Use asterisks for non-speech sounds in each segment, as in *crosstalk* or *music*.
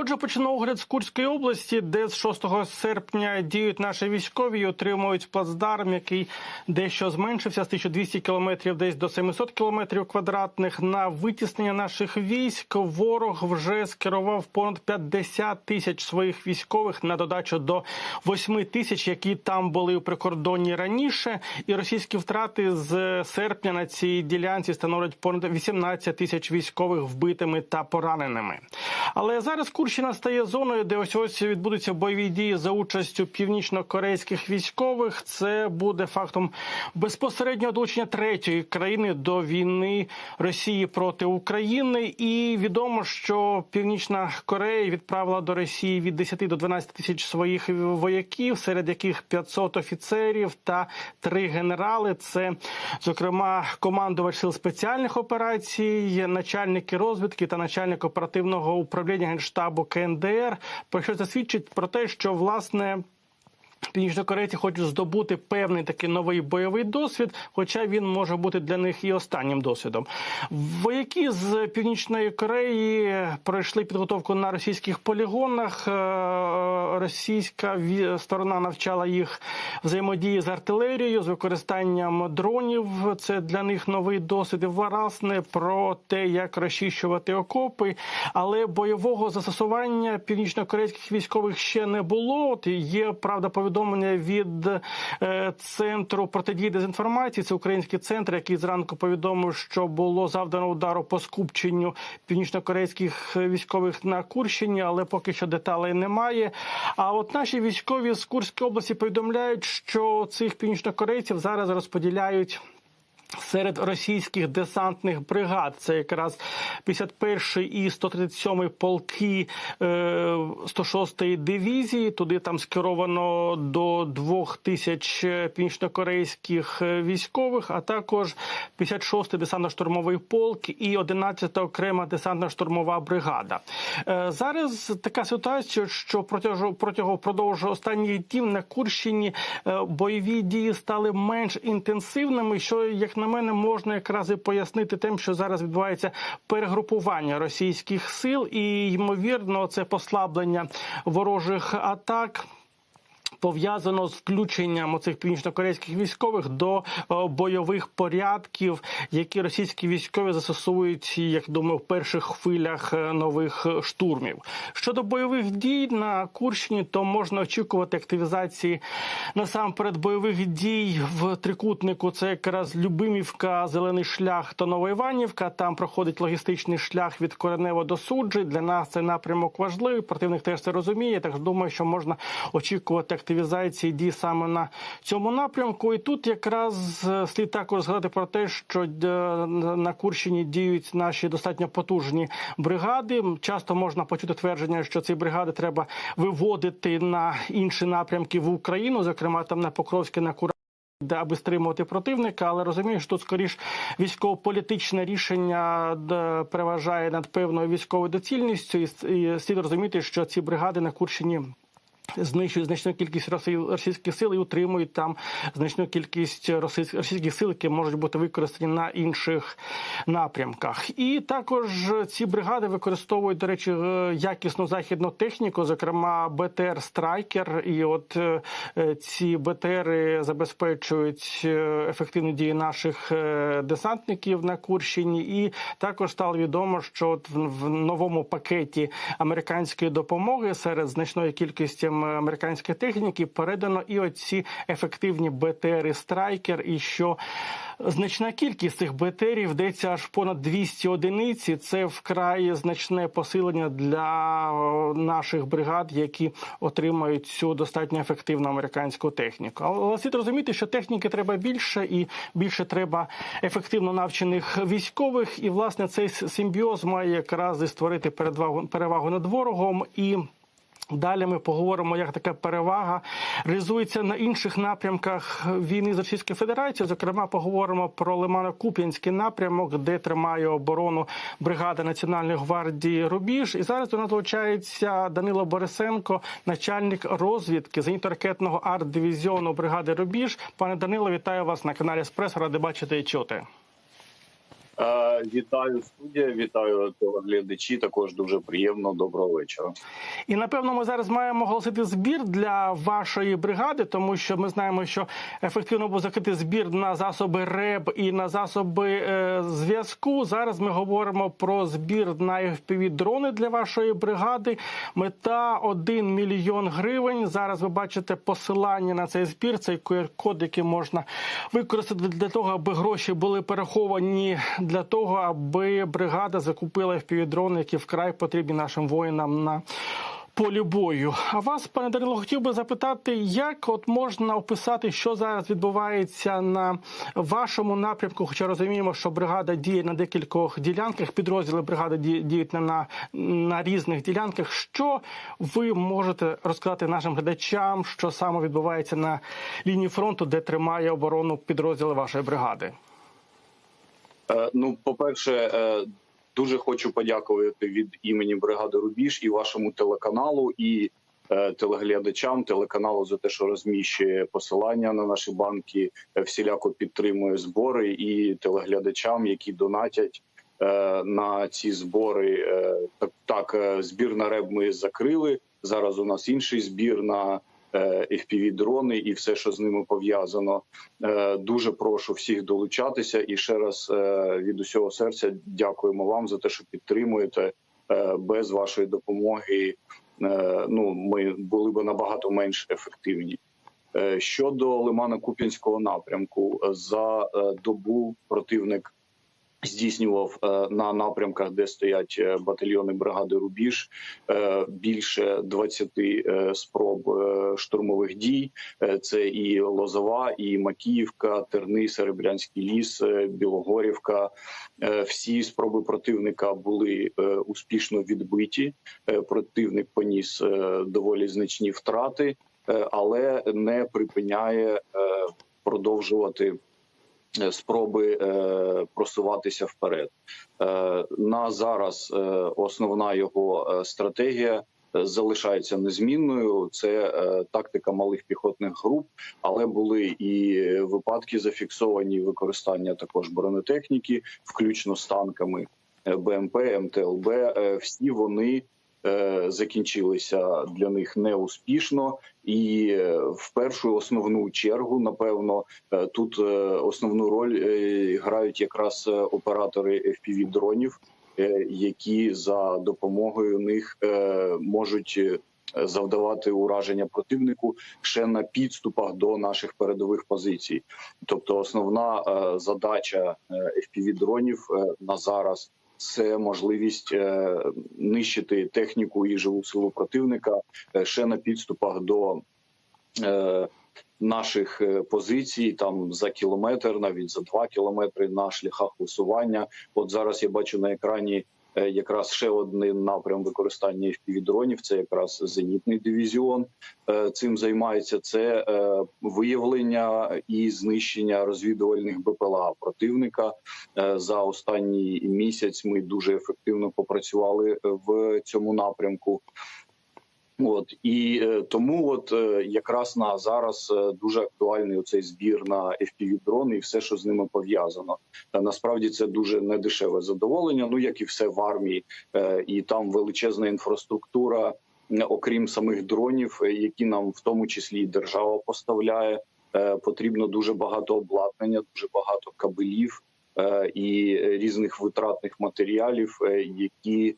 Отже, почну огляд з Курської області, де з 6 серпня діють наші військові і отримують плацдарм, який дещо зменшився з 1200 кілометрів, десь до 700 кілометрів квадратних. На витіснення наших військ ворог вже скерував понад 50 тисяч своїх військових на додачу до 8 тисяч, які там були у прикордонні раніше. І російські втрати з серпня на цій ділянці становлять понад 18 тисяч військових вбитими та пораненими. Але зараз Курщина стає зоною, де ось ось відбудуться бойові дії за участю північно-корейських військових. Це буде фактом безпосереднього долучення третьої країни до війни Росії проти України. І відомо, що Північна Корея відправила до Росії від 10 до 12 тисяч своїх вояків, серед яких 500 офіцерів та три генерали. Це зокрема командувач сил спеціальних операцій, начальники розвідки та начальник оперативного управління генштабу КНДР. Про що це свідчить про те, що власне. Північнокорейці хочуть здобути певний такий новий бойовий досвід, хоча він може бути для них і останнім досвідом. Вояки з північної Кореї пройшли підготовку на російських полігонах. Е, Російська сторона навчала їх взаємодії з артилерією, з використанням дронів. Це для них новий досвід. Власне про те, як розчищувати окопи, але бойового застосування північнокорейських військових ще не було. Є правда повідомлення від е, центру протидії дезінформації. Це український центр, який зранку повідомив, що було завдано удару по скупченню північнокорейських військових на Курщині, але поки що деталей немає. А от наші військові з Курської області повідомляють, що цих північнокорейців зараз розподіляють. Серед російських десантних бригад це якраз 51 і 137 полки е, 106-ї дивізії. Туди там скеровано до 2 тисяч північнокорейських е, військових, а також 56-й десантно-штурмовий полк і 11-та окрема десантно-штурмова бригада. Е, зараз така ситуація, що протягом протягом впродовж останніх днів на Курщині е, бойові дії стали менш інтенсивними, що як на мене можна якраз і пояснити тим, що зараз відбувається перегрупування російських сил, і ймовірно, це послаблення ворожих атак. Пов'язано з включенням оцих північнокорейських військових до бойових порядків, які російські військові застосують, як думаю, в перших хвилях е, нових штурмів. Щодо бойових дій на Курщині, то можна очікувати активізації насамперед бойових дій в трикутнику. Це якраз Любимівка, Зелений шлях та Новоіванівка. Там проходить логістичний шлях від Коренево до Суджі. Для нас цей напрямок важливий. Противник теж це розуміє. Так думаю, що можна очікувати активізації дій саме на цьому напрямку. І тут якраз е, слід також згадати про те, що е, на Курщині діють наші достатньо потужні бригади. Часто можна почути твердження, що ці бригади треба виводити на інші напрямки в Україну, зокрема там на Покровське, на Кура. Де аби стримувати противника, але розумію, що тут скоріш військово-політичне рішення переважає над певною військовою доцільністю, і слід розуміти, що ці бригади на Курщині. Знищують значну кількість росі- російських сил і утримують там значну кількість російсь- російських сил, які можуть бути використані на інших напрямках. І також ці бригади використовують, до речі, е, якісну західну техніку, зокрема БТР Страйкер. І от е, е, ці БТРи забезпечують е, ефективну дію наших десантників на Курщині. І також стало відомо, що от в новому пакеті американської допомоги серед значної кількості американської техніки передано і оці ефективні БТРи Страйкер, і що значна кількість цих БТРів йдеться аж понад 200 одиниць. Це вкрай значне посилення для наших бригад, які отримають цю достатньо ефективну американську техніку. Але слід розуміти, що техніки треба більше і більше треба ефективно навчених військових. І власне цей симбіоз має якраз і створити перевагу над ворогом і. Далі ми поговоримо, як така перевага реалізується на інших напрямках війни з Російською Федерацією. Зокрема, поговоримо про Лимано-Куп'янський напрямок, де тримає оборону бригада Національної гвардії Рубіж. І зараз до нас долучається Данило Борисенко, начальник розвідки зенітно-ракетного арт-дивізіону бригади Рубіж. Пане Данило, вітаю вас на каналі Еспресо. Ради бачити і чути. Е, Вітаю студія, вітаю телеглядачі. Також дуже приємно. Доброго вечора. І напевно ми зараз маємо оголосити збір для вашої бригади, тому що ми знаємо, що ефективно був закритий збір на засоби РЕБ і на засоби е, зв'язку. Зараз ми говоримо про збір на fpv дрони для вашої бригади. Мета 1 мільйон гривень. Зараз ви бачите посилання на цей збір. Цей QR-код, який можна використати для того, аби гроші були переховані для того, аби бригада закупила fpv дрони, які вкрай потрібні нашим воїнам на полі бою. А вас, пане Данило, хотів би запитати, як от можна описати, що зараз відбувається на вашому напрямку? Хоча розуміємо, що бригада діє на декількох ділянках, підрозділи бригади діють на, на, на різних ділянках. Що ви можете розказати нашим глядачам, що саме відбувається на лінії фронту, де тримає оборону підрозділи вашої бригади? Е, Ну, по-перше, е, дуже хочу подякувати від імені бригади Рубіж і вашому телеканалу, і е, телеглядачам телеканалу за те, що розміщує посилання на наші банки, всіляко підтримує збори, і телеглядачам, які донатять. На ці збори так, так збір на РЕБ ми закрили. Зараз у нас інший збір на fpv дрони і все, що з ними пов'язано. Е, Дуже прошу всіх долучатися і ще раз е, від усього серця дякуємо вам за те, що підтримуєте. Е, Без вашої допомоги е, ну ми були б набагато менш ефективні. Е, Щодо Лимана Куп'янського напрямку, е, за е, добу противник здійснював е, на напрямках, де стоять е, батальйони бригади Рубіж, е, більше 20 е, спроб штурмових дій. Це і Лозова, і Макіївка, Терни, Серебрянський ліс, Білогорівка. Всі спроби противника були успішно відбиті. Противник поніс доволі значні втрати, але не припиняє продовжувати. Е, Спроби е, просуватися вперед Е, на зараз. Основна його стратегія залишається незмінною. Це е, тактика малих піхотних груп, але були і випадки зафіксовані використання також бронетехніки, включно з танками БМП, МТЛБ. Е, Всі вони закінчилися для них неуспішно, і е, в першу основну чергу, напевно, е, тут е, основну роль е, грають якраз е, оператори fpv дронів, е, які за допомогою них е, можуть. е, Завдавати ураження противнику ще на підступах до наших передових позицій, тобто основна е, задача fpv дронів е, на зараз це можливість е, нищити техніку і живу силу противника е, ще на підступах до е, наших позицій, там за кілометр, навіть за два кілометри на шляхах висування. От зараз я бачу на екрані. Е, Якраз ще один напрям використання FPV-дронів, це якраз зенітний дивізіон. Е, Цим займається це е, виявлення і знищення розвідувальних БПЛА противника. За останній місяць ми дуже ефективно попрацювали в цьому напрямку. От і е, тому, от е, якраз на зараз е, дуже актуальний цей збір на fpv дрони і все, що з ними пов'язано. Насправді це дуже недешеве задоволення. Ну як і все в армії, і там величезна інфраструктура, окрім самих дронів, які нам в тому числі і держава поставляє. Потрібно дуже багато обладнання, дуже багато кабелів і різних витратних матеріалів, які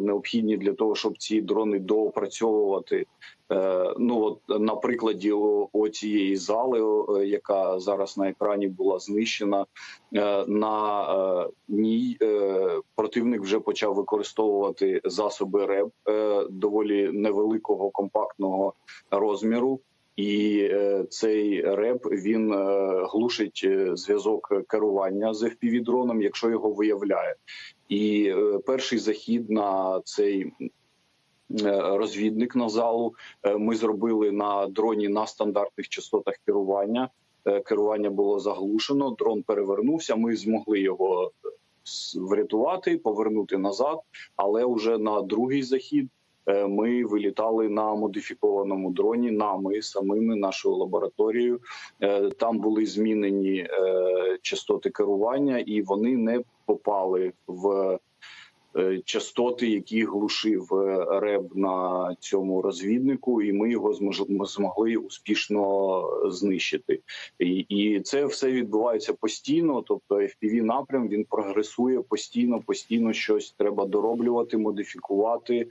необхідні для того, щоб ці дрони доопрацьовувати. Е, Ну от на прикладі оцієї зали, е, яка зараз на екрані була знищена, е, на е, ній е, противник вже почав використовувати засоби РЕБ е, доволі невеликого компактного розміру. І е, цей реп він е, глушить е, зв'язок керування з fpv дроном, якщо його виявляє. І перший захід на цей розвідник на залу ми зробили на дроні на стандартних частотах керування. Керування було заглушено, дрон перевернувся. Ми змогли його врятувати, повернути назад. Але вже на другий захід ми вилітали на модифікованому дроні. Нами самими нашою лабораторією. Е, Там були змінені е, частоти керування, і вони не попали в е, частоти, які глушив е, РЕБ на цьому розвіднику, і ми його змогли успішно знищити. І, і це все відбувається постійно. Тобто, fpv напрям він прогресує постійно, постійно щось треба дороблювати, модифікувати,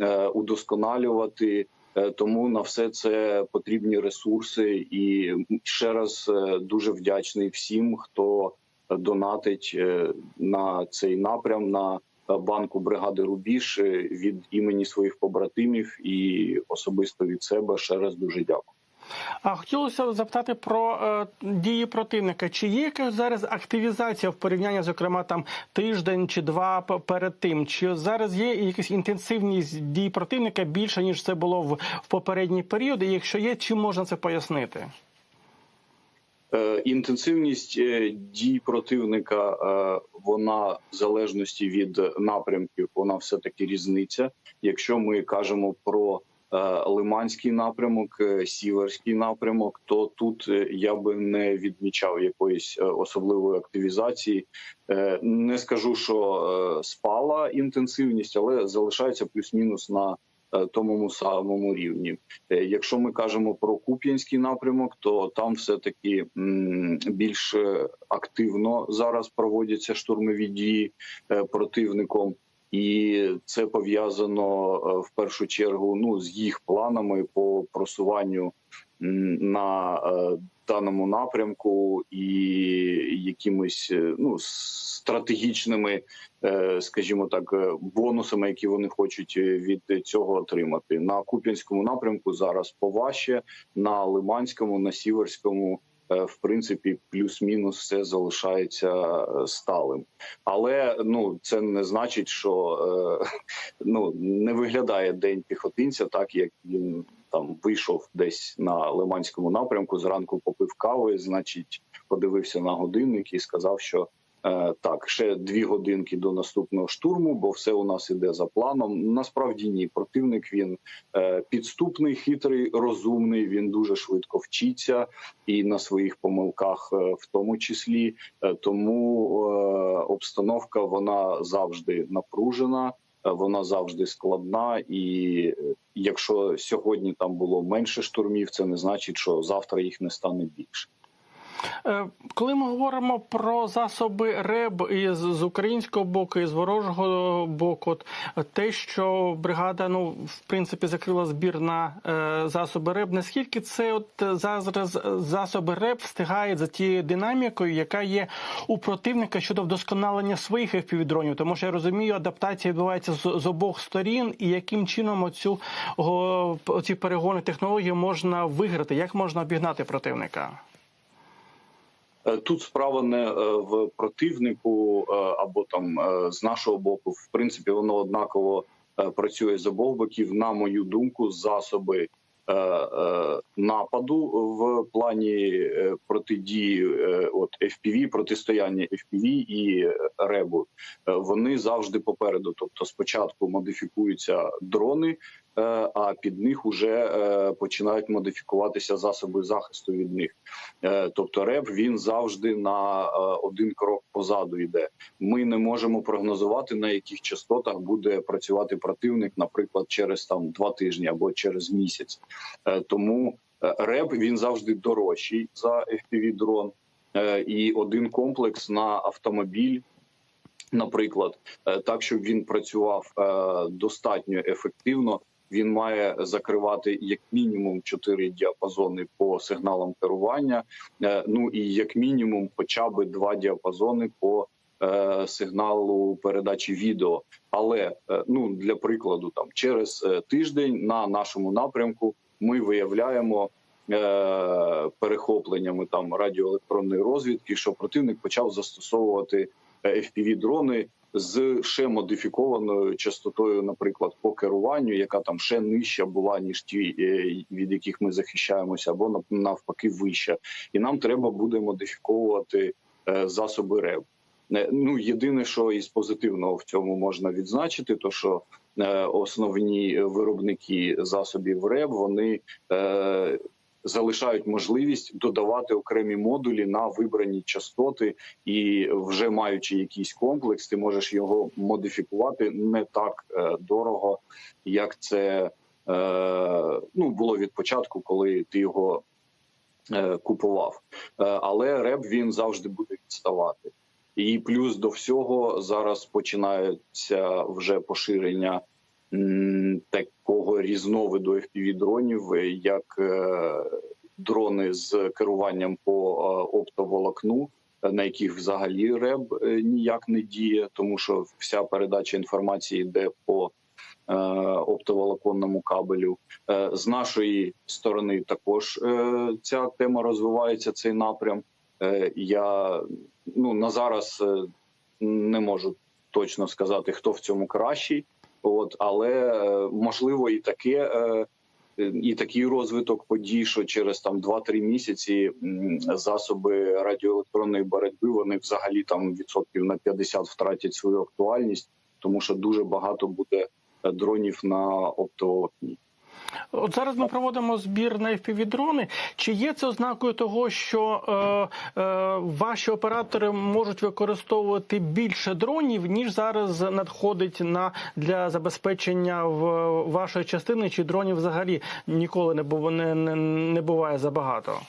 е, удосконалювати. Е, Тому на все це потрібні ресурси, і ще раз е, дуже вдячний всім, хто донатить е, на цей напрям на банку бригади Рубіж від імені своїх побратимів і особисто від себе. Ще раз дуже дякую. А хотілося запитати про е, дії противника. Чи є якась зараз активізація в порівнянні, зокрема, там тиждень чи два перед тим? Чи зараз є якась інтенсивність дій противника більше ніж це було в, в попередній період? І якщо є, чим можна це пояснити? Е, Інтенсивність е, дій противника е, вона в залежності від напрямків, вона все таки різниця. Якщо ми кажемо про Лиманський напрямок, Сіверський напрямок, то тут я би не відмічав якоїсь особливої активізації. Не скажу, що спала інтенсивність, але залишається плюс-мінус на тому самому рівні. Е, Якщо ми кажемо про Куп'янський напрямок, то там все таки більш е, активно зараз проводяться штурмові дії е, противником. І це пов'язано е, в першу чергу ну з їх планами по просуванню на е, даному напрямку і якимись е, ну стратегічними, скажімо так, бонусами, які вони хочуть від цього отримати на Куп'янському напрямку. Зараз поважче, на Лиманському, на Сіверському. Е, В принципі, плюс-мінус все залишається е, сталим, але ну це не значить, що е, *laughs* ну не виглядає день піхотинця, так як він там вийшов десь на Лиманському напрямку. Зранку попив кави, значить, подивився на годинник і сказав, що так, ще дві годинки до наступного штурму, бо все у нас іде за планом. Насправді ні, противник він е, підступний, хитрий, розумний. Він дуже швидко вчиться і на своїх помилках, е, в тому числі. Е, Тому е, обстановка вона завжди напружена. е, Вона завжди складна, і е, якщо сьогодні там було менше штурмів, це не значить, що завтра їх не стане більше. Е, Коли ми говоримо про засоби РЕБ і з, українського боку, і з ворожого боку, е, те, що бригада, ну в принципі, закрила збір на е, засоби РЕБ, наскільки це от е, зараз засоби РЕБ встигають за тією динамікою, яка є у противника щодо вдосконалення своїх FPV-дронів? Тому що я розумію, адаптація відбувається з, з обох сторін, і яким чином оцю о, оці перегони технології можна виграти, як можна обігнати противника? Е, Тут справа не е, в противнику е, або там з нашого боку. В принципі, воно однаково працює з обох боків. На мою думку, засоби нападу в плані протидії от FPV, протистояння FPV і ребу. Вони завжди попереду. Тобто, спочатку модифікуються дрони. Е, А під них вже е, починають модифікуватися засоби захисту від них. Е, Тобто РЕБ він завжди на один крок позаду йде. Ми не можемо прогнозувати на яких частотах буде працювати противник, наприклад, через там два тижні або через місяць. Тому РЕБ він завжди дорожчий за fpv дрон і один комплекс на автомобіль. Наприклад, так щоб він працював достатньо ефективно, він має закривати як мінімум чотири діапазони по сигналам керування. Е, Ну і як мінімум, хоча б два діапазони по е, сигналу передачі відео. Але е, ну для прикладу, там через тиждень на нашому напрямку ми виявляємо. Перехопленнями там радіоелектронної розвідки, що противник почав застосовувати fpv дрони з ще модифікованою частотою, наприклад, по керуванню, яка там ще нижча була ніж ті, е, від яких ми захищаємося, або нав- навпаки вища, і нам треба буде модифіковувати е, засоби РЕБ. Е, Ну єдине, що із позитивного в цьому можна відзначити, то що основні виробники засобів РЕБ, вони залишають можливість додавати окремі модулі на вибрані частоти, і вже маючи якийсь комплекс, ти можеш його модифікувати не так е, дорого, як це е, ну було від початку, коли ти його е, купував. Але реп він завжди буде відставати. І плюс до всього зараз починається вже поширення такого різновиду fpv дронів, е, як е, дрони з керуванням по е, оптоволокну, на яких взагалі РЕБ ніяк не діє, тому що вся передача інформації йде по оптоволоконному кабелю. З нашої сторони також ця тема розвивається. Цей напрям. Я ну на зараз не можу точно сказати, хто в цьому кращий. От але е, можливо і таке. е, І такий розвиток подій, що через там 2-3 місяці засоби радіоелектронної боротьби вони взагалі там відсотків на 50 втратять свою актуальність, тому що дуже багато буде е, дронів на оптоволокні. От зараз ми проводимо збір на FPV-дрони. Чи є це ознакою того, що е, е, ваші оператори можуть використовувати більше дронів, ніж зараз надходить на для забезпечення в вашої частини, чи дронів взагалі ніколи не не, не буває забагато?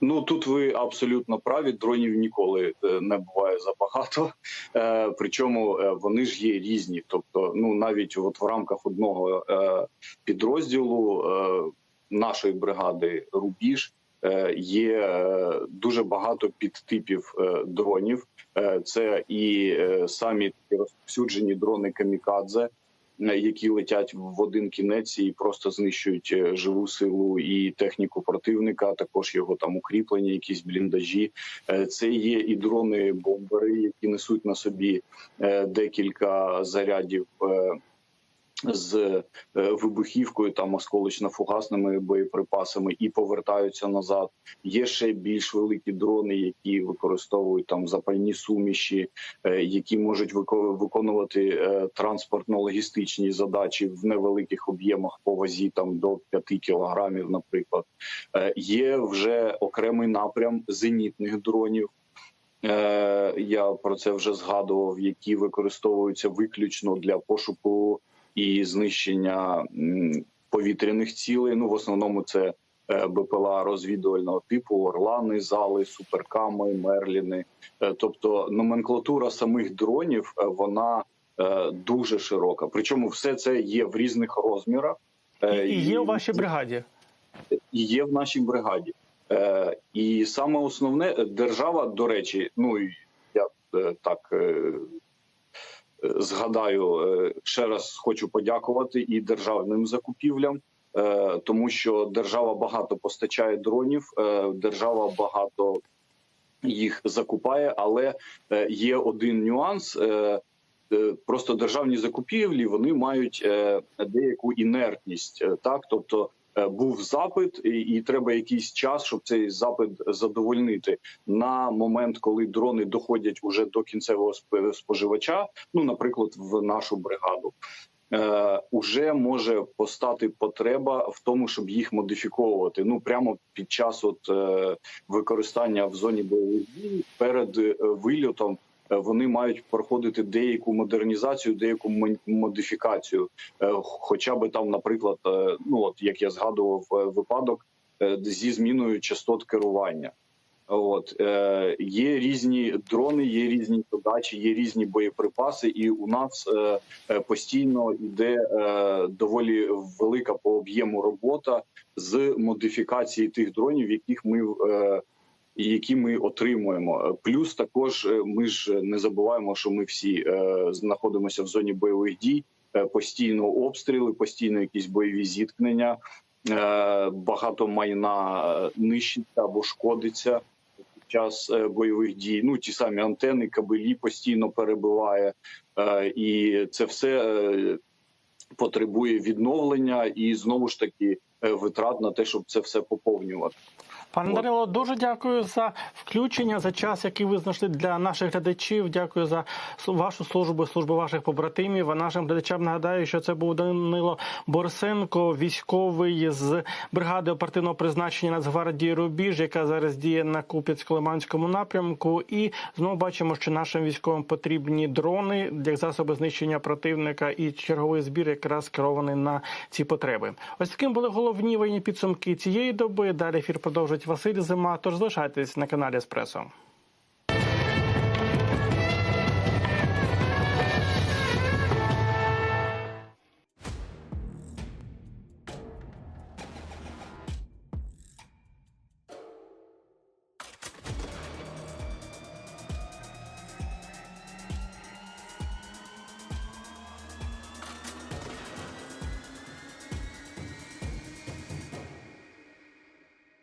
Ну тут ви абсолютно праві. Дронів ніколи е, не буває забагато. Е, причому е, вони ж є різні. Тобто, ну навіть от в рамках одного е, підрозділу е, нашої бригади Рубіж е, є е, дуже багато підтипів е, дронів. Е, це і е, самі розповсюджені дрони камікадзе. Які летять в один кінець і просто знищують е, живу силу і техніку противника, також його там укріплення, якісь бліндажі. Е, Це є і дрони бомбери, які несуть на собі е, декілька зарядів з е, вибухівкою, там осколочно-фугасними боєприпасами, і повертаються назад. Є ще більш великі дрони, які використовують там запальні суміші, е, які можуть виконувати е, транспортно-логістичні задачі в невеликих об'ємах по вазі там до 5 кілограмів, наприклад. Є вже окремий напрям зенітних дронів. Я про це вже згадував, які використовуються виключно для пошуку і знищення повітряних цілей. Ну в основному це е, БПЛА розвідувального типу, орлани, зали, суперками, мерліни. Е, Тобто номенклатура самих дронів е, вона дуже широка. Причому все це є в різних розмірах. І, є у вашій бригаді. і є в нашій бригаді. І саме основне держава, до речі, ну я так згадаю, е, ще раз хочу подякувати і державним закупівлям, е, тому що держава багато постачає дронів, е, держава багато їх закупає, але є один нюанс. Просто державні закупівлі вони мають деяку інертність, так тобто був запит, і, і треба якийсь час, щоб цей запит задовольнити на момент, коли дрони доходять уже до кінцевого сп- споживача. Ну, наприклад, в нашу бригаду. Е, уже може постати потреба в тому, щоб їх модифіковувати. Ну прямо під час от е, використання в зоні бойових дій перед е, вильотом. Е, Вони мають проходити деяку модернізацію, деяку модифікацію, Е, хоча би там, наприклад, е, ну от як я згадував випадок зі зміною частот керування. От е, є різні дрони, є різні задачі, є різні боєприпаси, і у нас е, постійно йде е, доволі велика по об'єму робота з модифікації тих дронів, яких ми е, які ми отримуємо. Плюс також е, ми ж не забуваємо, що ми всі е, знаходимося в зоні бойових дій, е, постійно обстріли, постійно якісь бойові зіткнення. Е, Багато майна е, нищиться або шкодиться під час е, бойових дій. Ну ті самі антени, кабелі постійно перебиває, Е, і це все е, потребує відновлення і знову ж таки е, витрат на те, щоб це все поповнювати. Пане. Данило, дуже дякую за включення, за час, який ви знайшли для наших глядачів. Дякую за вашу службу, службу ваших побратимів. А нашим глядачам нагадаю, що це був Данило Борисенко, військовий з бригади оперативного призначення Нацгвардії Рубіж, яка зараз діє на Куп'янсько-Лиманському напрямку. І знову бачимо, що нашим військовим потрібні дрони як засоби знищення противника, і черговий збір якраз керований на ці потреби. Ось таким були головні воєнні підсумки цієї доби. Далі ефір продовжить Василь Зима. Тож залишайтесь на каналі Еспресо.